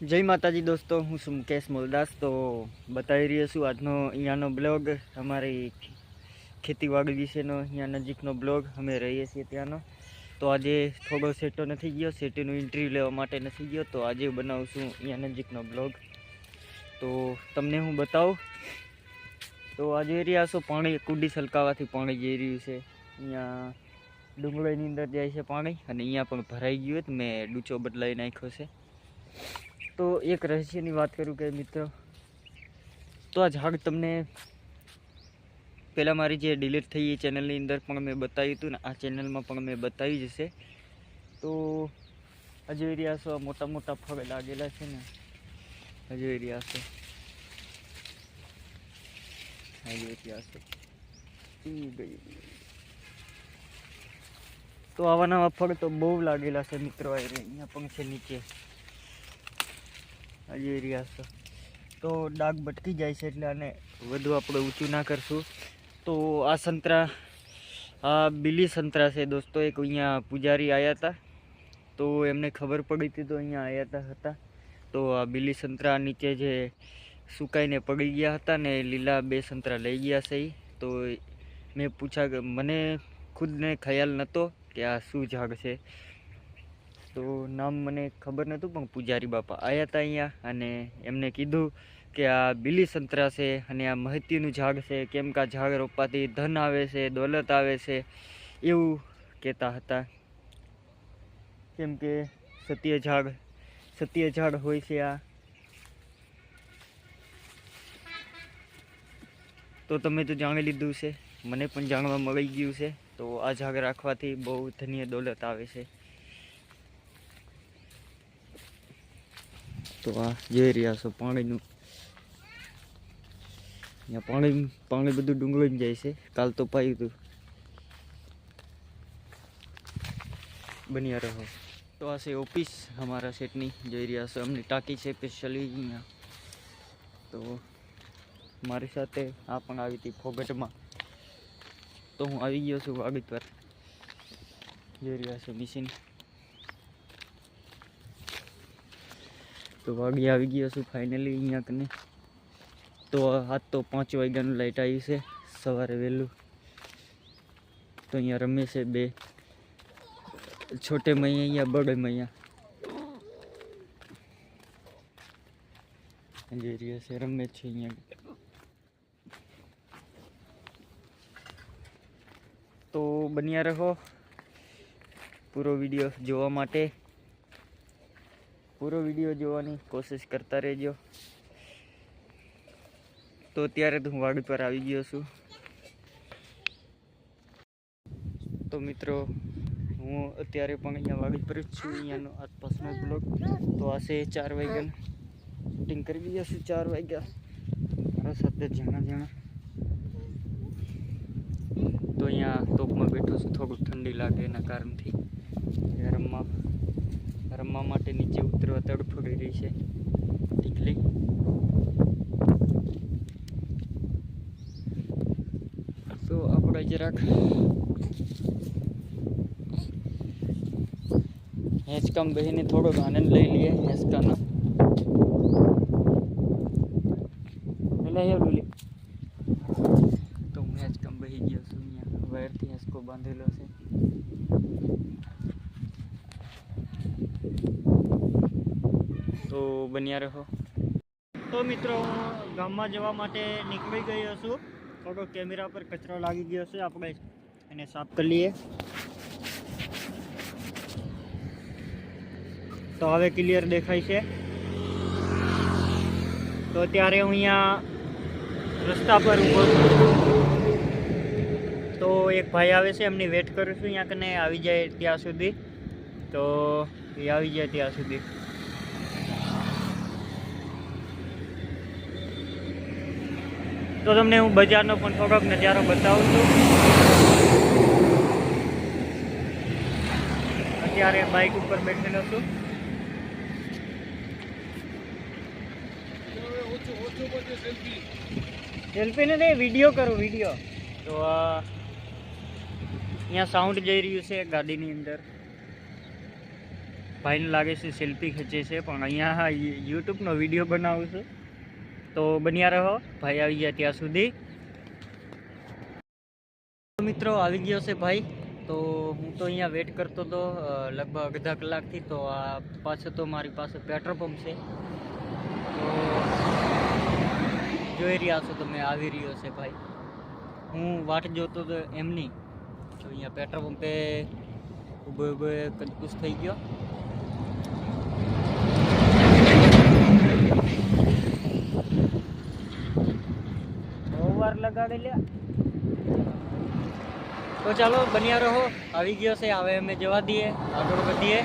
જય માતાજી દોસ્તો, હું છું મુકેશ મોલદાસ. તો બતાવી રહ્યો છું, આજનો અહીંયાનો બ્લોગ. અમારી ખેતીવાડી વિશેનો અહીંયા નજીકનો બ્લોગ. અમે રહીએ છીએ ત્યાંનો. તો આજે થોડો સેટો નથી ગયો. સેટીનું ઇન્ટરવ્યૂ લેવા માટે નથી ગયો. તો આજે બનાવું છું અહીંયા નજીકનો બ્લોગ. તો તમને હું બતાવું. તો આજે રહ્યા છો પાણી, કુડી સલકાવાથી પાણી જઈ રહ્યું છે. અહીંયા ડુંગળીની અંદર જાય છે પાણી અને અહીંયા પણ ભરાઈ ગયું હોય મેં ડૂચો બદલાવી નાખ્યો છે. તો એક રહસ્યની વાત કરું કે મિત્રો, તો આ ઝાડ તમને પહેલાં મારી જે ડિલીટ થઈ એ ચેનલની અંદર પણ મેં બતાવ્યું હતું ને, આ ચેનલમાં પણ મેં બતાવી જશે તો હજુ રહ્યા છો મોટા મોટા ફળ લાગેલા છે ને હજુ રહ્યા છો આ રહ્યા છો તો આવા નવા ફળ તો બહુ લાગેલા છે મિત્રો અહીંયા પણ છે નીચે. જોઈ રહ્યા છો. તો ડાઘ ભટકી જાય છે એટલે આને વધુ આપણે ઊંચું ના કરશું. તો આ સંતરા, આ બીલી સંતરા છે દોસ્તો, એક અહીંયા પૂજારી આવ્યા હતા. તો એમને ખબર પડી હતી તો અહીંયા આવ્યા હતા. તો આ બીલી સંતરા નીચે જે સુકાઈને પડી ગયા હતા ને લીલા બે સંતરા લઈ ગયા છે. તો મેં પૂછા મને ખુદને ખ્યાલ નહોતો કે આ શું ઝાડ છે. તો નામ મને ખબર નહોતું, પણ પૂજારી બાપા આવ્યા હતા અહીંયા અને એમને કીધું કે આ બીલી સંતરા છે અને આ મહતીનું ઝાડ છે, કેમ કે આ ઝાડ રોપવાથી ધન આવે છે, દોલત આવે છે, એવું કહેતા હતા. કેમ કે સત્ય ઝાડ સત્ય ઝાડ હોય છે આ. તો તમે તો જાણી લીધું છે, મને પણ જાણવા મળી ગયું છે, તો આ ઝાડ રાખવાથી બહુ ધન્ય દોલત આવે છે. તો આ જોઈ રહ્યા છો પાણીનું. અહીંયા પાણી પાણી બધું ડુંગળી જાય છે. કાલ તો પાયું હતું. બન્યા રહો. તો આ છે ઓફિસ અમારા સેટની. જોઈ રહ્યા છો. અમની ટાંકી છે સ્પેશિયલી અહીંયા. તો મારી સાથે આ પણ આવી હતી ફોગટમાં. તો હું આવી ગયો છું વાગત પર જોઈ રહ્યા છો મિશીન તો વાગી આવી ગયો છું ફાઇનલી અહીંયા કને. તો આજ તો પાંચ વાગ્યાનું લાઇટ આવ્યું છે, સવારે વહેલું. તો અહીંયા રમે છે બે. છોટે મૈયા અહીંયા, બડે મૈયા. જે રહ્યા છે, રમે છે અહીંયા. તો બન્યા રહો. પૂરો વીડિયો જોવા માટે. પૂરો વીડિયો જોવાની કોશિશ કરતા રહેજો. તો અત્યારે તો હું વાડી પર આવી ગયો છું. તો મિત્રો, હું અત્યારે પણ અહીંયા વાડી પર જ છું, અહીંયાનો આસપાસનો બ્લોક તો આ છે ચાર વાગ્યાનું શૂટિંગ કરી ગયા છું ચાર વાગ્યા. સાથે જણા જણા. તો અહીંયા તોપમાં બેઠો છું થોડું ઠંડી લાગે એના કારણથી. ગરમમાં. રમવા માટે નીચે ઉતરવા તડફડી રહી છે. ટીકલી. તો આપણે જરાક હેંચકામ બેસીને થોડોક આનંદ લઈ લઈએ હેંચકાનો. તો હું હેંચકામ બહી ગયો છું અહીંયા. વાયરથી હેંચકો બાંધેલો છે. તો બન્યા રહો. તો મિત્રો, હું ગામમાં જવા માટે નીકળી ગયો છું. થોડો કેમેરા પર કચરો લાગી ગયો છે, આપણે એને સાફ કરી લઈએ. તો હવે ક્લિયર દેખાય છે. તો અત્યારે હું અહીંયા રસ્તા પર ઊભો તો એક ભાઈ આવે છે, એમની વેટ કરું છું, અહીંયા કને આવી જાય ત્યાં સુધી. તો એ આવી જાય ત્યાં સુધી. તો તમને હું બજારનો પણ થોડોક નજારો બતાવું છું. અત્યારે બાઇક ઉપર બેઠેલો છું. સેલ્ફી નથી વીડિયો કરું વીડિયો તો અહીંયા સાઉન્ડ જઈ રહ્યું છે ગાડીની અંદર. ભાઈને લાગે છે સેલ્ફી ખેંચે છે, પણ અહીંયા યુટ્યુબનો વીડિયો બનાવું છું. તો બન્યા રહો, ભાઈ આવી ગયા ત્યાં સુધી. મિત્રો, આવી ગયો છે ભાઈ. તો હું તો અહીંયા વેટ કરતો હતો લગભગ અડધા કલાકથી. તો આ પાછળ તો મારી પાસે પેટ્રોલ પંપ છે. તો જોઈ રહ્યા છો તમે, આવી રહ્યો છે ભાઈ. હું વાટ જોતો હતો એમની. તો અહીંયા પેટ્રોલ પંપે ઊભો ઊભો કદકુસ થઈ ગયો. બહુ વાર લગાડેલ્યા તો ચાલો, બન્યા રહો. આવી ગયો છે, હવે અમે જવા દઈએ. આગળ વધીએ.